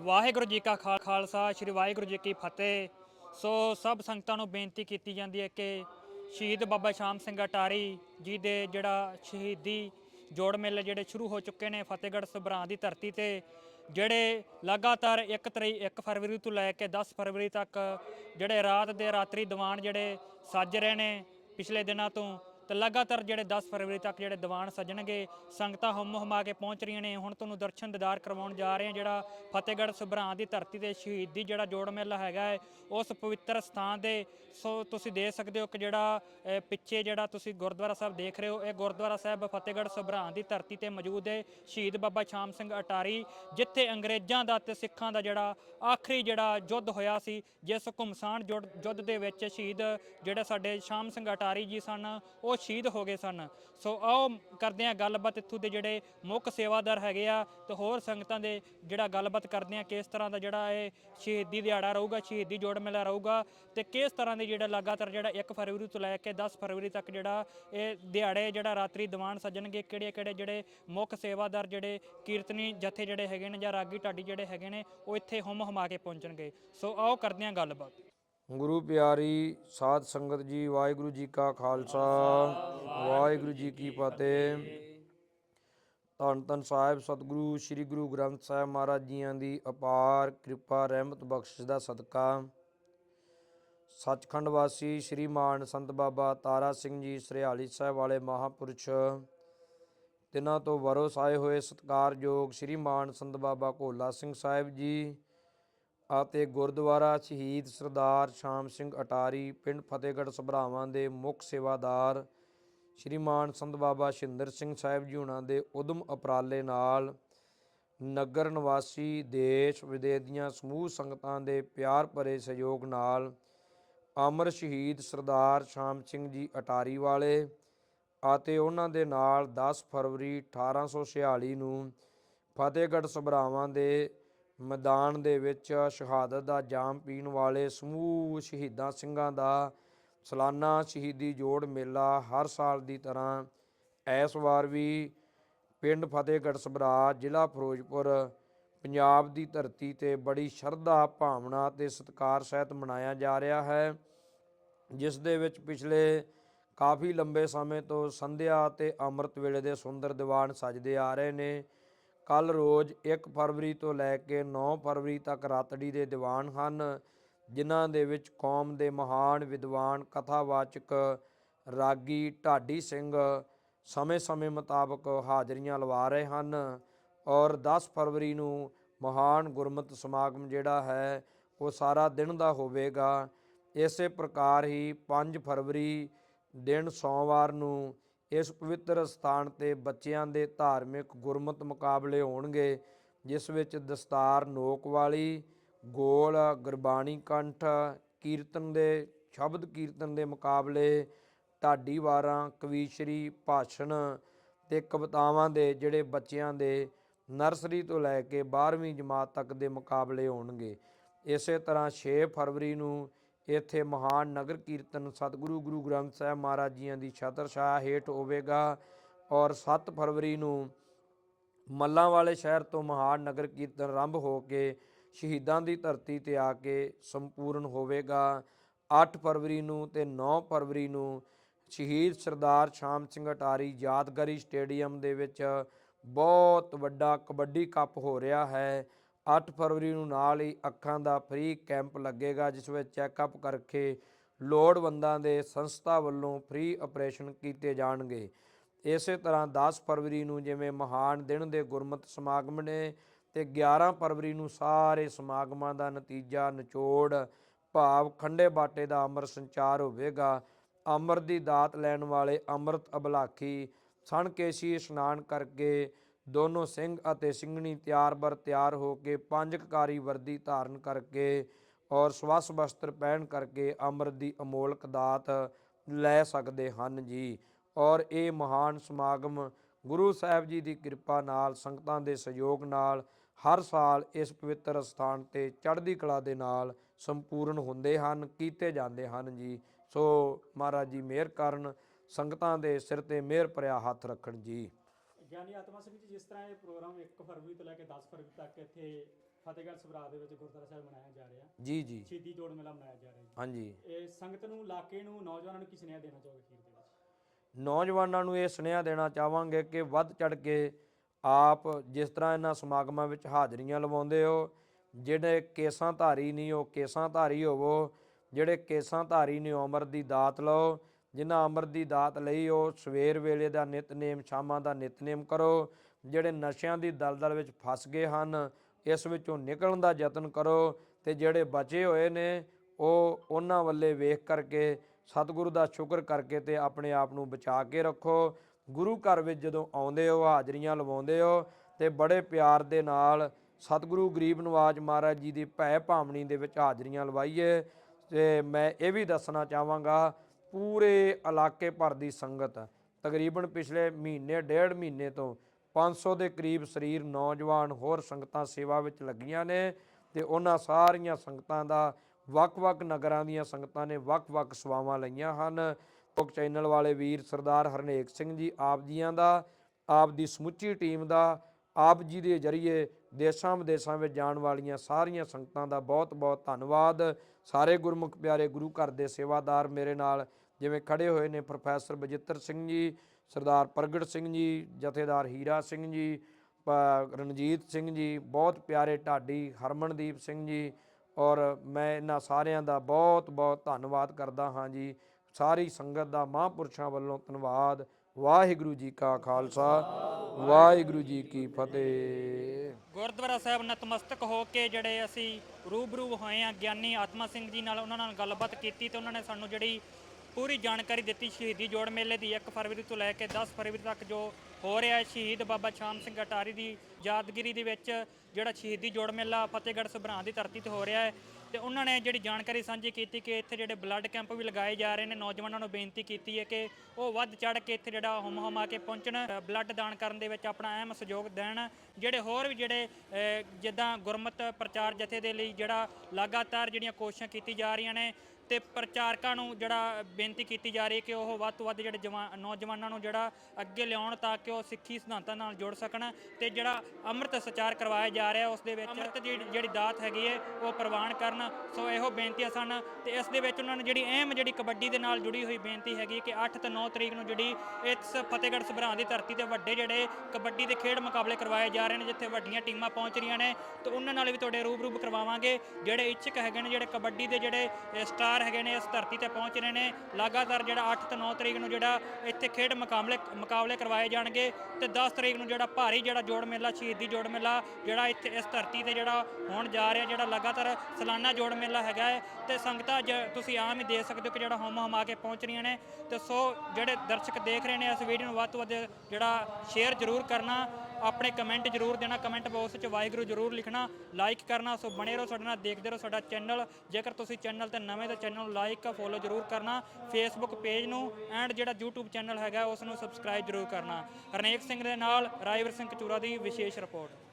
ਵਾਹਿਗੁਰੂ ਜੀ ਕਾ ਖਾ- ਖਾਲਸਾ, ਸ੍ਰੀ ਵਾਹਿਗੁਰੂ ਜੀ ਕੀ ਫਤਿਹ। ਸੋ ਸਭ ਸੰਗਤਾਂ ਨੂੰ ਬੇਨਤੀ ਕੀਤੀ ਜਾਂਦੀ ਹੈ ਕਿ ਸ਼ਹੀਦ ਬਾਬਾ ਸ਼ਾਮ ਸਿੰਘ ਅਟਾਰੀ ਜੀ ਦੇ ਜਿਹੜਾ ਸ਼ਹੀਦੀ ਜੋੜ ਮੇਲੇ ਜਿਹੜੇ ਸ਼ੁਰੂ ਹੋ ਚੁੱਕੇ ਨੇ ਫਤਿਹਗੜ੍ਹ ਸਭਰਾਂ ਦੀ ਧਰਤੀ ਤੇ, ਜਿਹੜੇ ਲਗਾਤਾਰ 1 ਤਰੀ 1 ਫਰਵਰੀ ਤੋਂ ਲੈ ਕੇ 10 ਫਰਵਰੀ ਤੱਕ ਜਿਹੜੇ ਰਾਤ ਦੇ ਰਾਤਰੀ ਦੀਵਾਨ ਜਿਹੜੇ ਸੱਜ ਰਹੇ ਨੇ, ਪਿਛਲੇ ਦਿਨਾਂ ਤੋਂ ਤੇ ਲਗਾਤਾਰ ਜਿਹੜੇ 10 ਫਰਵਰੀ ਤੱਕ ਜਿਹੜੇ ਦੀਵਾਨ ਸੱਜਣਗੇ, ਸੰਗਤਾਂ ਹਮ ਹਮਾ ਕੇ ਪਹੁੰਚ ਰਹੀਆਂ ਨੇ। ਹੁਣ ਤੁਹਾਨੂੰ ਦਰਸ਼ਨ ਦਿਦਾਰ ਕਰਵਾਉਣ ਜਾ ਰਹੇ ਹਾਂ, ਜਿਹੜਾ ਫਤਿਹਗੜ੍ਹ ਸਭਰਾਂ ਦੀ ਧਰਤੀ ਤੇ ਸ਼ਹੀਦੀ ਜਿਹੜਾ ਜੋੜ ਮੇਲਾ ਹੈਗਾ ਹੈ, ਉਸ ਪਵਿੱਤਰ ਸਥਾਨ ਦੇ ਸੋ ਤੁਸੀਂ ਦੇਖ ਸਕਦੇ ਹੋ ਕਿ ਜਿਹੜਾ ਪਿੱਛੇ ਜਿਹੜਾ ਤੁਸੀਂ ਗੁਰਦੁਆਰਾ ਸਾਹਿਬ ਦੇਖ ਰਹੇ ਹੋ, ਇਹ ਗੁਰਦੁਆਰਾ ਸਾਹਿਬ ਫਤਿਹਗੜ੍ਹ ਸੁਭਰਾਂ ਦੀ ਧਰਤੀ ਤੇ ਮੌਜੂਦ ਹੈ। ਸ਼ਹੀਦ ਬਾਬਾ ਸ਼ਾਮ ਸਿੰਘ ਅਟਾਰੀ, ਜਿੱਥੇ ਅੰਗਰੇਜ਼ਾਂ ਦਾ ਤੇ ਸਿੱਖਾਂ ਦਾ ਜਿਹੜਾ ਆਖਰੀ ਜਿਹੜਾ ਯੁੱਧ ਹੋਇਆ ਸੀ, ਜਿਸ ਘੁਮਸਾਨ ਜੁੜ- ਯੁੱਧ ਦੇ ਵਿੱਚ ਸ਼ਹੀਦ ਜਿਹੜੇ ਸਾਡੇ ਸ਼ਾਮ ਸਿੰਘ ਅਟਾਰੀ ਜੀ ਸਨ, ਉਹ ਸ਼ਹੀਦ ਹੋ ਗਏ ਸਨ। ਸੋ ਆਓ ਕਰਦੇ ਹਾਂ ਗੱਲਬਾਤ ਇੱਥੋਂ ਦੇ ਜਿਹੜੇ ਮੁੱਖ ਸੇਵਾਦਾਰ ਹੈਗੇ ਆ ਤੇ ਹੋਰ ਸੰਗਤਾਂ ਦੇ ਜਿਹੜਾ ਗੱਲਬਾਤ ਕਰਦੇ ਆ ਕਿਸ ਤਰ੍ਹਾਂ ਦਾ ਜਿਹੜਾ ਇਹ ਸ਼ਹੀਦੀ ਦਿਹਾੜਾ ਰਹੂਗਾ, ਸ਼ਹੀਦੀ ਜੋੜ ਮੇਲਾ ਰਹੂਗਾ ਤੇ ਕਿਸ ਤਰ੍ਹਾਂ ਦੇ ਜਿਹੜਾ ਲਗਾਤਾਰ ਜਿਹੜਾ 1 ਫਰਵਰੀ ਤੋਂ ਲੈ ਕੇ 10 ਫਰਵਰੀ ਤੱਕ ਜਿਹੜਾ ਇਹ ਦਿਹਾੜੇ ਜਿਹੜਾ ਰਾਤਰੀ ਦੀਵਾਨ ਸੱਜਣਗੇ ਕਿਹੜੇ ਕਿਹੜੇ ਜਿਹੜੇ ਮੁੱਖ ਸੇਵਾਦਾਰ ਜਿਹੜੇ ਕੀਰਤਨੀ ਜਥੇ ਜਿਹੜੇ ਹੈਗੇ ਨੇ ਜਾਂ ਰਾਗੀ ਢਾਡੀ ਜਿਹੜੇ ਹੈਗੇ ਨੇ, ਉਹ ਇੱਥੇ ਹੁੰਮ ਹਮਾ ਕੇ ਪਹੁੰਚਣਗੇ। ਸੋ ਆਓ ਕਰਦੇ ਹਾਂ ਗੱਲਬਾਤ। ਗੁਰੂ ਪਿਆਰੀ ਸਾਧ ਸੰਗਤ ਜੀ, ਵਾਹਿਗੁਰੂ ਜੀ ਕਾ ਖਾਲਸਾ, ਵਾਹਿਗੁਰੂ ਜੀ ਕੀ ਫਤਿਹ। ਧੰਨ ਧੰਨ ਸਾਹਿਬ, ਸਤਿਗੁਰੂ, ਸ੍ਰੀ ਗੁਰੂ ਗ੍ਰੰਥ ਸਾਹਿਬ ਮਹਾਰਾਜ ਜੀਆਂ ਦੀ ਅਪਾਰ ਕਿਰਪਾ, ਰਹਿਮਤ, ਬਖਸ਼ਿਸ਼ ਦਾ ਸਦਕਾ। ਸੱਚਖੰਡ ਵਾਸੀ ਸ੍ਰੀ ਮਾਨ ਸੰਤ ਬਾਬਾ ਤਾਰਾ ਸਿੰਘ ਜੀ, ਸਰਿਆਲੀ ਸਾਹਿਬ ਵਾਲੇ ਮਹਾਪੁਰਸ਼, ਤਿਨਾਂ ਤੋਂ ਵਰੋਸ ਆਏ ਹੋਏ ਸਤਿਕਾਰਯੋਗ ਸ੍ਰੀ ਮਾਨ ਸੰਤ ਬਾਬਾ ਕੋਲਾ ਸਿੰਘ ਸਾਹਿਬ ਜੀ ਅਤੇ ਗੁਰਦੁਆਰਾ ਸ਼ਹੀਦ ਸਰਦਾਰ ਸ਼ਾਮ ਸਿੰਘ ਅਟਾਰੀ, ਪਿੰਡ ਫਤਿਹਗੜ੍ਹ ਸਭਰਾਵਾਂ ਦੇ ਮੁੱਖ ਸੇਵਾਦਾਰ ਸ਼੍ਰੀਮਾਨ ਸੰਤ ਬਾਬਾ ਸ਼ਿੰਦਰ ਸਿੰਘ ਸਾਹਿਬ ਜੀ ਹੁਣਾਂ ਦੇ ਉਦਮ ਅਪਰਾਲੇ ਨਾਲ ਨਗਰ ਨਿਵਾਸੀ, ਦੇਸ਼ ਵਿਦੇਸ਼ ਦੀਆਂ ਸਮੂਹ ਸੰਗਤਾਂ ਦੇ ਪਿਆਰ ਭਰੇ ਸਹਿਯੋਗ ਨਾਲ ਅਮਰ ਸ਼ਹੀਦ ਸਰਦਾਰ ਸ਼ਾਮ ਸਿੰਘ ਜੀ ਅਟਾਰੀ ਵਾਲੇ ਅਤੇ ਉਹਨਾਂ ਦੇ ਨਾਲ 10 ਫਰਵਰੀ 1846 ਨੂੰ ਫਤਿਹਗੜ੍ਹ ਸਭਰਾਵਾਂ ਦੇ ਮੈਦਾਨ ਦੇ ਵਿੱਚ ਸ਼ਹਾਦਤ ਦਾ ਜਾਮ ਪੀਣ ਵਾਲੇ ਸਮੂਹ ਸ਼ਹੀਦਾਂ ਸਿੰਘਾਂ ਦਾ ਸਾਲਾਨਾ ਸ਼ਹੀਦੀ ਜੋੜ ਮੇਲਾ ਹਰ ਸਾਲ ਦੀ ਤਰ੍ਹਾਂ ਇਸ ਵਾਰ ਵੀ ਪਿੰਡ ਫਤਿਹਗੜ੍ਹ ਸਭਰਾ, ਜ਼ਿਲ੍ਹਾ ਫਿਰੋਜ਼ਪੁਰ, ਪੰਜਾਬ ਦੀ ਧਰਤੀ ਤੇ ਬੜੀ ਸ਼ਰਧਾ, ਭਾਵਨਾ ਤੇ ਸਤਿਕਾਰ ਸਹਿਤ ਮਨਾਇਆ ਜਾ ਰਿਹਾ ਹੈ, ਜਿਸ ਦੇ ਵਿੱਚ ਪਿਛਲੇ ਕਾਫੀ ਲੰਬੇ ਸਮੇਂ ਤੋਂ ਸੰਧਿਆ ਤੇ ਅੰਮ੍ਰਿਤ ਵੇਲੇ ਦੇ ਸੁੰਦਰ ਦੀਵਾਨ ਸਜਦੇ ਆ ਰਹੇ ਨੇ। ਕੱਲ ਰੋਜ਼ 1 ਫਰਵਰੀ ਤੋਂ ਲੈ ਕੇ 9 ਫਰਵਰੀ ਤੱਕ ਰਾਤੜੀ ਦੇ ਦੀਵਾਨ ਹਨ, ਜਿਨ੍ਹਾਂ ਦੇ ਵਿੱਚ ਕੌਮ ਦੇ ਮਹਾਨ ਵਿਦਵਾਨ, ਕਥਾਵਾਚਕ ਰਾਗੀ ਢਾਡੀ ਸਿੰਘ ਸਮੇਂ-ਸਮੇਂ ਮੁਤਾਬਕ ਹਾਜ਼ਰੀਆਂ ਲਵਾ ਰਹੇ ਹਨ ਔਰ 10 ਫਰਵਰੀ ਨੂੰ ਮਹਾਨ ਗੁਰਮਤਿ ਸਮਾਗਮ ਜਿਹੜਾ ਹੈ, ਉਹ ਸਾਰਾ ਦਿਨ ਦਾ ਹੋਵੇਗਾ। ਇਸੇ ਪ੍ਰਕਾਰ ਹੀ 5 ਫਰਵਰੀ ਦਿਨ ਸੋਮਵਾਰ ਨੂੰ ਇਸ ਪਵਿੱਤਰ ਸਥਾਨ ਤੇ ਬੱਚਿਆਂ ਦੇ ਧਾਰਮਿਕ ਗੁਰਮਤ ਮੁਕਾਬਲੇ ਹੋਣਗੇ, ਜਿਸ ਵਿੱਚ ਦਸਤਾਰ ਨੋਕ ਵਾਲੀ ਗੋਲ, ਗੁਰਬਾਣੀ ਕੰਠ, ਕੀਰਤਨ ਦੇ, ਸ਼ਬਦ ਕੀਰਤਨ ਦੇ ਮੁਕਾਬਲੇ ਢਾਡੀ ਵਾਰਾਂ ਕਵੀਸ਼ਰੀ, ਭਾਸ਼ਣ ਤੇ ਕਵਿਤਾਵਾਂ ਦੇ ਜਿਹੜੇ ਬੱਚਿਆਂ ਦੇ ਨਰਸਰੀ ਤੋਂ ਲੈ ਕੇ 12ਵੀਂ ਜਮਾਤ ਤੱਕ ਦੇ ਮੁਕਾਬਲੇ ਹੋਣਗੇ। ਇਸੇ ਤਰ੍ਹਾਂ 6 ਫਰਵਰੀ ਨੂੰ ਇੱਥੇ ਮਹਾਨ ਨਗਰ ਕੀਰਤਨ ਸਤਿਗੁਰੂ ਗੁਰੂ ਗ੍ਰੰਥ ਸਾਹਿਬ ਮਹਾਰਾਜ ਜੀਆਂ ਦੀ ਛਤਰ ਛਾਇਆ ਹੇਠ ਹੋਵੇਗਾ ਔਰ 7 ਫਰਵਰੀ ਨੂੰ ਮੱਲਾਂ ਵਾਲੇ ਸ਼ਹਿਰ ਤੋਂ ਮਹਾਨ ਨਗਰ ਕੀਰਤਨ ਆਰੰਭ ਹੋ ਕੇ ਸ਼ਹੀਦਾਂ ਦੀ ਧਰਤੀ ਤੇ ਆ ਕੇ ਸੰਪੂਰਨ ਹੋਵੇਗਾ। 8 ਫਰਵਰੀ ਨੂੰ ਤੇ 9 ਫਰਵਰੀ ਨੂੰ ਸ਼ਹੀਦ ਸਰਦਾਰ ਸ਼ਾਮ ਸਿੰਘ ਅਟਾਰੀ ਯਾਦਗਾਰੀ ਸਟੇਡੀਅਮ ਦੇ ਵਿੱਚ ਬਹੁਤ ਵੱਡਾ ਕਬੱਡੀ ਕੱਪ ਹੋ ਰਿਹਾ ਹੈ। 8 ਫਰਵਰੀ ਨੂੰ ਨਾਲ ਹੀ ਅੱਖਾਂ ਦਾ ਫ੍ਰੀ ਕੈਂਪ ਲੱਗੇਗਾ, ਜਿਸ ਵਿੱਚ ਚੈੱਕਅਪ ਕਰਕੇ ਲੋੜਵੰਦਾਂ ਦੇ ਸੰਸਥਾ ਵੱਲੋਂ ਫ੍ਰੀ ਆਪਰੇਸ਼ਨ ਕੀਤੇ ਜਾਣਗੇ। ਇਸੇ ਤਰ੍ਹਾਂ 10 ਫਰਵਰੀ ਨੂੰ ਜਿਵੇਂ ਮਹਾਨ ਦਿਨ ਦੇ ਗੁਰਮਤਿ ਸਮਾਗਮ ਨੇ ਤੇ 11 ਫਰਵਰੀ ਨੂੰ ਸਾਰੇ ਸਮਾਗਮਾਂ ਦਾ ਨਤੀਜਾ ਨਿਚੋੜ ਭਾਵ ਖੰਡੇ ਬਾਟੇ ਦਾ ਅੰਮ੍ਰਿਤ ਸੰਚਾਰ ਹੋਵੇਗਾ। ਅੰਮ੍ਰਿਤ ਦੀ ਦਾਤ ਲੈਣ ਵਾਲੇ ਅੰਮ੍ਰਿਤ ਅਬਲਾਖੀ ਸਣ ਕੇਸੀ ਇਸ਼ਨਾਨ ਕਰਕੇ ਦੋਨੋਂ ਸਿੰਘ ਅਤੇ ਸਿੰਘਣੀ ਤਿਆਰ ਬਰ ਤਿਆਰ ਹੋ ਕੇ ਪੰਜ ਕਕਾਰੀ ਵਰਦੀ ਧਾਰਨ ਕਰਕੇ ਔਰ ਸਵਸ ਵਸਤਰ ਪਹਿਨ ਕਰਕੇ ਅੰਮ੍ਰਿਤ ਦੀ ਅਮੋਲਕ ਦਾਤ ਲੈ ਸਕਦੇ ਹਨ ਜੀ। ਔਰ ਇਹ ਮਹਾਨ ਸਮਾਗਮ ਗੁਰੂ ਸਾਹਿਬ ਜੀ ਦੀ ਕਿਰਪਾ ਨਾਲ, ਸੰਗਤਾਂ ਦੇ ਸਹਿਯੋਗ ਨਾਲ ਹਰ ਸਾਲ ਇਸ ਪਵਿੱਤਰ ਸਥਾਨ ਤੇ ਚੜ੍ਹਦੀ ਕਲਾ ਦੇ ਨਾਲ ਸੰਪੂਰਨ ਹੁੰਦੇ ਹਨ, ਕੀਤੇ ਜਾਂਦੇ ਹਨ ਜੀ। ਸੋ ਮਹਾਰਾਜ ਜੀ ਮਿਹਰ ਕਰਨ, ਸੰਗਤਾਂ ਦੇ ਸਿਰ ਤੇ ਮਿਹਰ ਭਰਿਆ ਹੱਥ ਰੱਖਣ ਜੀ। ਗਿਆਨੀ ਆਤਮਾ ਸਿੰਘ ਜੀ ਜਿਸ ਤਰ੍ਹਾਂ ਇਹ ਪ੍ਰੋਗਰਾਮ 1 ਫਰਵਰੀ ਤੋਂ ਲੈ ਕੇ 10 ਫਰਵਰੀ ਤੱਕ ਇੱਥੇ ਫਤਿਹਗੜ੍ਹ ਸਭਰਾ ਦੇ ਵਿੱਚ ਗੁਰਦੁਆਰਾ ਸਾਹਿਬ ਮਨਾਇਆ ਜਾ ਰਿਹਾ। ਜੀ ਜੀ। ਸ਼ਹੀਦੀ ਜੋੜ ਮੇਲਾ ਮਨਾਇਆ ਜਾ ਰਿਹਾ ਜੀ। ਹਾਂਜੀ। ਇਹ ਸੰਗਤ ਨੂੰ ਇਲਾਕੇ ਨੂੰ ਨੌਜਵਾਨਾਂ ਨੂੰ ਕੀ ਸੁਨੇਹਾ ਦੇਣਾ ਚਾਹੋਗੇ ਅਖੀਰ ਦੇ ਵਿੱਚ? ਨੌਜਵਾਨਾਂ ਨੂੰ ਇਹ ਸੁਨੇਹਾ ਦੇਣਾ ਚਾਹਾਂਗੇ ਕਿ ਵੱਧ ਚੜ ਕੇ ਆਪ ਜਿਸ ਤਰ੍ਹਾਂ ਇਹਨਾਂ ਸਮਾਗਮਾਂ ਵਿੱਚ ਹਾਜ਼ਰੀਆਂ ਲਵਾਉਂਦੇ ਹੋ ਜਿਹੜੇ ਕੇਸਾਂ ਧਾਰੀ ਨਹੀਂ ਉਹ ਕੇਸਾਂ ਧਾਰੀ ਹੋਵੋ ਜਿਹੜੇ ਕੇਸਾਂ ਧਾਰੀ ਨੇ ਉਹ ਅੰਮ੍ਰਿਤ ਦੀ ਦਾਤ ਲਓ ਜਿਨ੍ਹਾਂ ਅੰਮ੍ਰਿਤ ਦੀ ਦਾਤ ਲਈ ਉਹ ਸਵੇਰ ਵੇਲੇ ਦਾ ਨਿਤਨੇਮ, ਸ਼ਾਮਾਂ ਦਾ ਨਿਤਨੇਮ ਕਰੋ, ਜਿਹੜੇ ਨਸ਼ਿਆਂ ਦੀ ਦਲਦਲ ਵਿੱਚ ਫਸ ਗਏ ਹਨ, ਇਸ ਵਿੱਚੋਂ ਨਿਕਲਣ ਦਾ ਯਤਨ ਕਰੋ ਤੇ ਜਿਹੜੇ ਬਚੇ ਹੋਏ ਨੇ, ਉਹ ਉਹਨਾਂ ਵੱਲੇ ਵੇਖ ਕਰਕੇ, ਸਤਿਗੁਰੂ ਦਾ ਸ਼ੁਕਰ ਕਰਕੇ ਤੇ ਆਪਣੇ ਆਪ ਨੂੰ ਬਚਾ ਕੇ ਰੱਖੋ। ਗੁਰੂ ਘਰ ਵਿੱਚ ਜਦੋਂ ਆਉਂਦੇ ਹੋ, ਹਾਜ਼ਰੀਆਂ ਲਵਾਉਂਦੇ ਹੋ ਤੇ ਬੜੇ ਪਿਆਰ ਦੇ ਨਾਲ ਸਤਿਗੁਰੂ ਗਰੀਬ ਨਵਾਜ ਮਹਾਰਾਜ ਜੀ ਦੀ ਭੈ ਭਾਮਣੀ ਦੇ ਵਿੱਚ ਹਾਜ਼ਰੀਆਂ ਲਵਾਈਏ ਤੇ ਮੈਂ ਇਹ ਵੀ ਦੱਸਣਾ ਚਾਹਾਂਗਾ ਪੂਰੇ ਇਲਾਕੇ ਭਰ ਦੀ ਸੰਗਤ ਤਕਰੀਬਨ ਪਿਛਲੇ ਮਹੀਨੇ, ਡੇਢ ਮਹੀਨੇ ਤੋਂ 500 ਦੇ ਕਰੀਬ ਸਰੀਰ ਨੌਜਵਾਨ ਹੋਰ ਸੰਗਤਾਂ ਸੇਵਾ ਵਿੱਚ ਲੱਗੀਆਂ ਨੇ ਤੇ ਉਹਨਾਂ ਸਾਰੀਆਂ ਸੰਗਤਾਂ ਦਾ ਵੱਖ-ਵੱਖ ਨਗਰਾਂ ਦੀਆਂ ਸੰਗਤਾਂ ਨੇ ਵੱਖ-ਵੱਖ ਸੇਵਾਵਾਂ ਲਈਆਂ ਹਨ। ਟੋਕ ਚੈਨਲ ਵਾਲੇ ਵੀਰ ਸਰਦਾਰ ਹਰਨੇਕ ਸਿੰਘ ਜੀ ਆਪ ਜੀਆਂ ਦਾ, ਆਪ ਦੀ ਸਮੁੱਚੀ ਟੀਮ ਦਾ, ਆਪ ਜੀ ਦੇ ਜਰੀਏ ਦੇਸ਼ਾਂ ਵਿਦੇਸ਼ਾਂ ਵਿੱਚ ਜਾਣ ਵਾਲੀਆਂ ਸਾਰੀਆਂ ਸੰਗਤਾਂ ਦਾ ਬਹੁਤ-ਬਹੁਤ ਧੰਨਵਾਦ। ਸਾਰੇ ਗੁਰਮੁਖ ਪਿਆਰੇ ਗੁਰੂ ਘਰ ਦੇ ਸੇਵਾਦਾਰ ਮੇਰੇ ਨਾਲ ਜਿਵੇਂ ਖੜੇ ਹੋਏ ਨੇ ਪ੍ਰੋਫੈਸਰ ਬਜਿੱਤਰ ਸਿੰਘ ਜੀ, ਸਰਦਾਰ ਪ੍ਰਗਟ ਸਿੰਘ ਜੀ, ਜਥੇਦਾਰ ਹੀਰਾ ਸਿੰਘ ਜੀ ਰਣਜੀਤ ਸਿੰਘ ਜੀ, ਬਹੁਤ ਪਿਆਰੇ ਢਾਡੀ ਹਰਮਨਦੀਪ ਸਿੰਘ ਜੀ ਔਰ ਮੈਂ ਇਹਨਾਂ ਸਾਰਿਆਂ ਦਾ ਬਹੁਤ ਬਹੁਤ ਧੰਨਵਾਦ ਕਰਦਾ ਹਾਂ ਜੀ। ਸਾਰੀ ਸੰਗਤ ਦਾ ਮਹਾਂਪੁਰਸ਼ਾਂ ਵੱਲੋਂ ਧੰਨਵਾਦ। ਵਾਹਿਗੁਰੂ ਜੀ ਕਾ ਖਾਲਸਾ, ਵਾਹਿਗੁਰੂ ਜੀ ਕੀ ਫਤਿਹ। ਗੁਰਦੁਆਰਾ ਸਾਹਿਬ ਨਤਮਸਤਕ ਹੋ ਕੇ ਜਿਹੜੇ ਅਸੀਂ ਰੂਬਰੂ ਹੋਏ ਆ ਗਿਆਨੀ ਆਤਮਾ ਸਿੰਘ ਜੀ ਨਾਲ ਉਹਨਾਂ ਨਾਲ ਗੱਲਬਾਤ ਕੀਤੀ ਤੇ ਉਹਨਾਂ ਨੇ ਸਾਨੂੰ ਜਿਹੜੀ ਪੂਰੀ ਜਾਣਕਾਰੀ ਦਿੱਤੀ ਸ਼ਹੀਦੀ ਜੋੜ ਮੇਲੇ ਦੀ। 1 ਫਰਵਰੀ ਤੋਂ ਲੈ ਕੇ 10 ਫਰਵਰੀ ਤੱਕ ਜੋ ਹੋ ਰਿਹਾ ਹੈ, ਸ਼ਹੀਦ ਬਾਬਾ ਸ਼ਾਮ ਸਿੰਘ ਅਟਾਰੀ ਦੀ ਯਾਦਗਿਰੀ ਦੇ ਵਿੱਚ ਜਿਹੜਾ ਸ਼ਹੀਦੀ ਜੋੜ ਮੇਲਾ ਫਤਿਹਗੜ੍ਹ ਸਭਰਾਂ ਦੀ ਧਰਤੀ ਤੇ ਹੋ ਰਿਹਾ ਹੈ ਤੇ ਉਹਨਾਂ ਨੇ ਜਿਹੜੀ ਜਾਣਕਾਰੀ ਸਾਂਝੀ ਕੀਤੀ ਕਿ ਇੱਥੇ ਜਿਹੜੇ ਬਲੱਡ ਕੈਂਪ ਵੀ ਲਗਾਏ ਜਾ ਰਹੇ ਨੇ, ਨੌਜਵਾਨਾਂ ਨੂੰ ਬੇਨਤੀ ਕੀਤੀ ਹੈ ਕਿ ਉਹ ਵੱਧ ਚੜ ਕੇ ਇੱਥੇ ਜਿਹੜਾ ਹੁਮ ਹੁਮਾ ਕੇ ਪਹੁੰਚਣ, ਬਲੱਡ ਦਾਨ ਕਰਨ ਦੇ ਵਿੱਚ ਆਪਣਾ ਅਹਿਮ ਸਹਿਯੋਗ ਦੇਣ। ਜਿਹੜੇ ਹੋਰ ਵੀ ਜਿਹੜੇ ਜਿੱਦਾਂ ਗੁਰਮਤ ਪ੍ਰਚਾਰ ਜਥੇ ਦੇ ਲਈ ਜਿਹੜਾ ਲਗਾਤਾਰ ਜਿਹੜੀਆਂ ਕੋਸ਼ਿਸ਼ਾਂ ਕੀਤੀ ਜਾ ਰਹੀਆਂ ਨੇ ਤੇ ਪ੍ਰਚਾਰਕਾਂ ਨੂੰ ਜਿਹੜਾ ਬੇਨਤੀ ਕੀਤੀ ਜਾ ਰਹੀ ਹੈ ਕਿ ਉਹ ਵੱਧ ਤੋਂ ਵੱਧ ਜਿਹੜੇ ਜਵਾਨ, ਨੌਜਵਾਨਾਂ ਨੂੰ ਜਿਹੜਾ ਅੱਗੇ ਲਿਆਉਣ ਤਾਂ ਕਿ ਉਹ ਸਿੱਖੀ ਸਿਧਾਂਤਾਂ ਨਾਲ ਜੁੜ ਸਕਣ ਤੇ ਜਿਹੜਾ ਅੰਮ੍ਰਿਤ ਸਚਾਰ ਕਰਵਾਇਆ ਜਾ ਰਿਹਾ ਉਸ ਦੇ ਵਿੱਚ ਅੰਮ੍ਰਿਤ ਜਿਹੜੀ ਜਿਹੜੀ ਦਾਤ ਹੈਗੀ ਹੈ, ਉਹ ਪ੍ਰਵਾਨ ਕਰਨ। ਸੋ ਇਹੋ ਬੇਨਤੀਆਂ ਸਨ ਤੇ ਇਸ ਦੇ ਵਿੱਚ ਉਹਨਾਂ ਨੇ ਜਿਹੜੀ ਅਹਿਮ ਜਿਹੜੀ ਕਬੱਡੀ ਦੇ ਨਾਲ ਜੁੜੀ ਹੋਈ ਬੇਨਤੀ ਹੈਗੀ ਕਿ 8 ਤੇ 9 ਤਰੀਕ ਨੂੰ ਜਿਹੜੀ ਇਸ ਫਤਿਹਗੜ੍ਹ ਸਭਰਾਂ ਦੀ ਧਰਤੀ ਤੇ ਵੱਡੇ ਜਿਹੜੇ ਕਬੱਡੀ ਦੇ ਖੇਡ ਮੁਕਾਬਲੇ ਕਰਵਾਏ ਜਾ ਰਹੇ ਨੇ, ਜਿੱਥੇ ਵੱਡੀਆਂ ਟੀਮਾਂ ਪਹੁੰਚ ਰਹੀਆਂ ਨੇ, ਤੇ ਉਹਨਾਂ ਨਾਲ ਵੀ ਤੁਹਾਡੇ ਰੂਬਰੂ ਕਰਵਾਵਾਂਗੇ। ਜਿਹੜੇ ਇੱਛਕ ਹੈਗੇ ਨੇ, ਜਿਹੜੇ ਕਬੱਡੀ ਦੇ ਜਿਹੜੇ ਸਟਾਰ ਸਟਾਰ ਹੈਗੇ ਨੇ, ਇਸ ਧਰਤੀ ਤੇ ਪਹੁੰਚ ਰਹੇ ਨੇ। ਲਗਾਤਾਰ ਜਿਹੜਾ 8 ਤੇ 9 ਤਰੀਕ ਨੂੰ ਜਿਹੜਾ ਇੱਥੇ ਖੇਡ ਮੁਕਾਬਲੇ ਮੁਕਾਬਲੇ ਕਰਵਾਏ ਜਾਣਗੇ ਤੇ 10 ਤਰੀਕ ਨੂੰ ਜਿਹੜਾ ਭਾਰੀ ਜਿਹੜਾ ਜੋੜ ਮੇਲਾ, ਸ਼ਹੀਦੀ ਜੋੜ ਮੇਲਾ, ਜਿਹੜਾ ਇੱਥੇ ਇਸ ਧਰਤੀ ਤੇ ਜਿਹੜਾ ਹੋਣ ਜਾ ਰਿਹਾ, ਜਿਹੜਾ ਲਗਾਤਾਰ ਸਾਲਾਨਾ ਜੋੜ ਮੇਲਾ ਹੈਗਾ ਹੈ। ਤੇ ਸੰਗਤਾਂ ਜ- ਤੁਸੀਂ ਆਮ ਹੀ ਦੇਖ ਸਕਦੇ ਹੋ ਕਿ ਜਿਹੜਾ ਹਮ ਹਮ ਆ ਕੇ ਪਹੁੰਚ ਰਹੀਆਂ ਨੇ। ਤੇ ਸੋ ਜਿਹੜੇ ਦਰਸ਼ਕ ਦੇਖ ਰਹੇ ਨੇ, ਇਸ ਵੀਡੀਓ ਨੂੰ ਵੱਧ ਤੋਂ ਵੱਧ ਜਿਹੜਾ ਸ਼ੇਅਰ ਜ਼ਰੂਰ ਕਰਨਾ। ਆਪਣੇ ਕਮੈਂਟ ਜ਼ਰੂਰ ਦੇਣਾ ਕਮੈਂਟ ਬਾਕਸ 'ਚ ਵਾਹਿਗੁਰੂ ਜ਼ਰੂਰ ਲਿਖਣਾ ਲਾਈਕ ਕਰਨਾ, ਸੋ ਬਣੇ ਰਹੋ ਸਾਡੇ ਨਾਲ, ਦੇਖਦੇ ਰਹੋ ਸਾਡਾ ਚੈਨਲ ਜੇਕਰ ਤੁਸੀਂ ਚੈਨਲ ਤੇ ਨਵੇਂ ਤਾਂ ਚੈਨਲ ਨੂੰ ਲਾਈਕ ਫੋਲੋ ਜ਼ਰੂਰ ਕਰਨਾ ਫੇਸਬੁੱਕ ਪੇਜ ਨੂੰ ਐਂਡ ਜਿਹੜਾ YouTube ਚੈਨਲ ਹੈਗਾ ਉਸ ਨੂੰ ਸਬਸਕ੍ਰਾਈਬ ਜ਼ਰੂਰ ਕਰਨਾ। ਹਰਨੇਕ ਸਿੰਘ ਦੇ ਨਾਲ ਰਾਜਵੀਰ ਸਿੰਘ ਕਚੂਰਾ ਦੀ ਵਿਸ਼ੇਸ਼ ਰਿਪੋਰਟ